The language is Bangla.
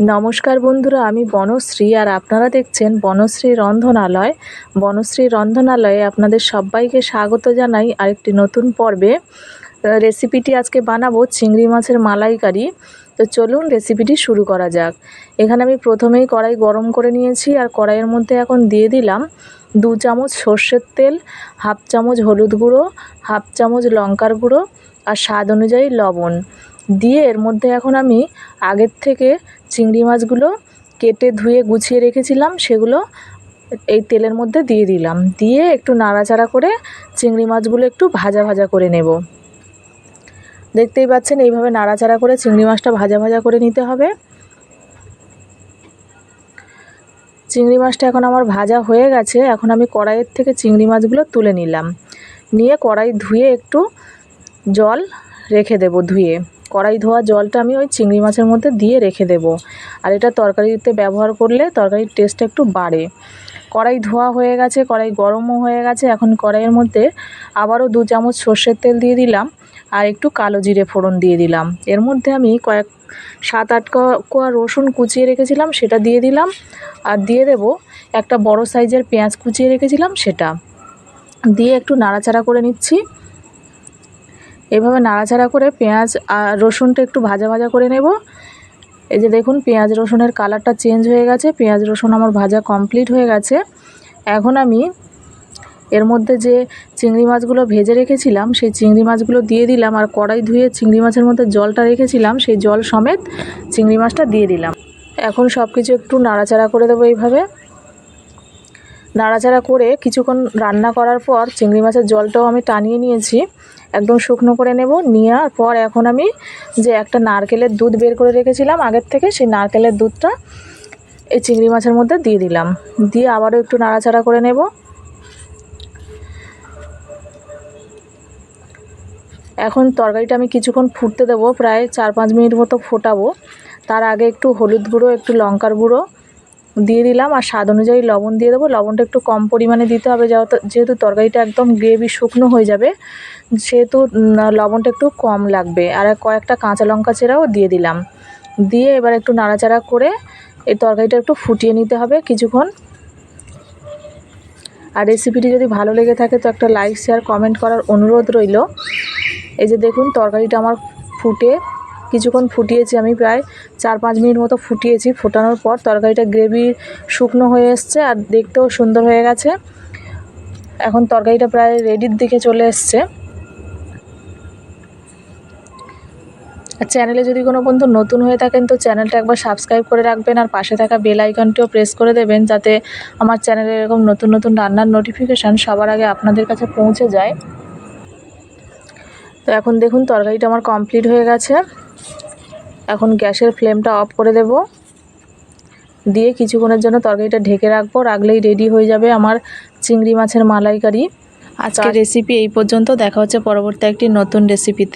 নমস্কার বন্ধুরা, আমি বনশ্রী আর আপনারা দেখছেন বনশ্রী রন্ধনালয়। বনশ্রী রন্ধনালয়ে আপনাদের সবাইকে স্বাগত জানাই আরেকটি নতুন পর্বে। রেসিপিটি আজকে বানাবো চিংড়ি মাছের মালাইকারি। তো চলুন রেসিপিটি শুরু করা যাক। এখানে আমি প্রথমেই কড়াই গরম করে নিয়েছি আর কড়াইয়ের মধ্যে এখন দিয়ে দিলাম দু চামচ সর্ষের তেল, হাফ চামচ হলুদ গুঁড়ো, হাফ চামচ লঙ্কার গুঁড়ো আর স্বাদ অনুযায়ী লবণ। দিয়ে এর মধ্যে এখন আমি আগের থেকে চিংড়ি মাছগুলো কেটে ধুয়ে গুছিয়ে রেখেছিলাম, সেগুলো এই তেলের মধ্যে দিয়ে দিলাম। দিয়ে একটু নাড়াচাড়া করে চিংড়ি মাছগুলো একটু ভাজা ভাজা করে নেব। দেখতেই পাচ্ছেন, এইভাবে নাড়াচাড়া করে চিংড়ি মাছটা ভাজা ভাজা করে নিতে হবে। চিংড়ি মাছটা এখন আমার ভাজা হয়ে গেছে, এখন আমি কড়াইয়ের থেকে চিংড়ি মাছগুলো তুলে নিলাম। নিয়ে কড়াই ধুয়ে একটু জল রেখে দেব ধুয়ে। কড়াই ধোয়া জলটা আমি ওই চিংড়ি মাছের মধ্যে দিয়ে রেখে দেব। আর এটা তরকারিতে ব্যবহার করলে তরকারির টেস্টটা একটু বাড়ে। কড়াই ধোয়া হয়ে গেছে, কড়াই গরমও হয়ে গেছে। এখন কড়াইয়ের মধ্যে আবারও দু চামচ সর্ষের তেল দিয়ে দিলাম আর একটু কালো জিরে ফোড়ন দিয়ে দিলাম। এর মধ্যে আমি কয়েক সাত আট কোয়া রসুন কুচিয়ে রেখেছিলাম, সেটা দিয়ে দিলাম। আর দিয়ে দেব একটা বড় সাইজের পেঁয়াজ কুচিয়ে রেখেছিলাম, সেটা। দিয়ে একটু নাড়াচাড়া করে নিচ্ছি। এভাবে নাড়াচাড়া করে পেঁয়াজ আর রসুনটা একটু ভাজা ভাজা করে নেব। এই যে দেখুন, পেঁয়াজ রসুনের কালারটা চেঞ্জ হয়ে গেছে, পেঁয়াজ রসুন আমার ভাজা কমপ্লিট হয়ে গেছে। এখন আমি এর মধ্যে যে চিংড়ি মাছগুলো ভেজে রেখেছিলাম, সেই চিংড়ি মাছগুলো দিয়ে দিলাম আর কড়াই ধুয়ে চিংড়ি মাছের মধ্যে জলটা রেখেছিলাম, সেই জল সমেত চিংড়ি মাছটা দিয়ে দিলাম। এখন সব কিছু একটু নাড়াচাড়া করে দেবো এইভাবে। নাড়াচাড়া করে কিছুক্ষণ রান্না করার পর চিংড়ি মাছের জলটাও আমি টানিয়ে নিয়েছি। একদম শুকনো করে নেব। নেওয়ার পর এখন আমি যে একটা নারকেলের দুধ বের করে রেখেছিলাম আগের থেকে, সেই নারকেলের দুধটা এই চিংড়ি মাছের মধ্যে দিয়ে দিলাম। দিয়ে আবারও একটু নাড়াচাড়া করে নেব। এখন তরকারিটা আমি কিছুক্ষণ ফুটতে দেবো, প্রায় চার পাঁচ মিনিট মতো ফোটাবো। তার আগে একটু হলুদ গুঁড়ো, একটু লঙ্কার গুঁড়ো দিয়ে দিলাম আর স্বাদ অনুযায়ী লবণ দিয়ে দেবো। লবণটা একটু কম পরিমাণে দিতে হবে, যেহেতু তরকারিটা একদম গ্রেভি শুকনো হয়ে যাবে, সেহেতু লবণটা একটু কম লাগবে। আর কয়েকটা কাঁচা লঙ্কা চেরাও দিয়ে দিলাম। দিয়ে এবার একটু নাড়াচাড়া করে এই তরকারিটা একটু ফুটিয়ে নিতে হবে কিছুক্ষণ। আর রেসিপিটি যদি ভালো লেগে থাকে, তো একটা লাইক শেয়ার কমেন্ট করার অনুরোধ রইল। এই যে দেখুন, তরকারিটা আমার ফুটে কিছুক্ষণ ফুটিয়েছি আমি প্রায় চার পাঁচ মিনিট মতো ফুটিয়েছি। ফোটানোর পর তরকারিটা গ্রেভি শুকনো হয়ে এসছে আর দেখতেও সুন্দর হয়ে গেছে। এখন তরকারিটা প্রায় রেডির দিকে চলে এসছে। আর চ্যানেলে যদি কোনো বন্ধু নতুন হয়ে থাকেন তো চ্যানেলটা একবার সাবস্ক্রাইব করে রাখবেন আর পাশে থাকা বেল আইকনটিও প্রেস করে দেবেন যাতে আমার চ্যানেলে এরকম নতুন নতুন রান্নার নোটিফিকেশান সবার আগে আপনাদের কাছে পৌঁছে যায়। তো এখন দেখুন তরকারিটা আমার কমপ্লিট হয়ে গেছে। এখন গ্যাসের ফ্লেমটা অফ করে দেব। দিয়ে কিছুক্ষণের জন্য তরকারিটা ঢেকে রাখব। রাখলেই রেডি হয়ে যাবে আমার চিংড়ি মাছের মালাইকারি। আজকের রেসিপি এই পর্যন্ত। দেখা হচ্ছে পরবর্তী একটি নতুন রেসিপিতে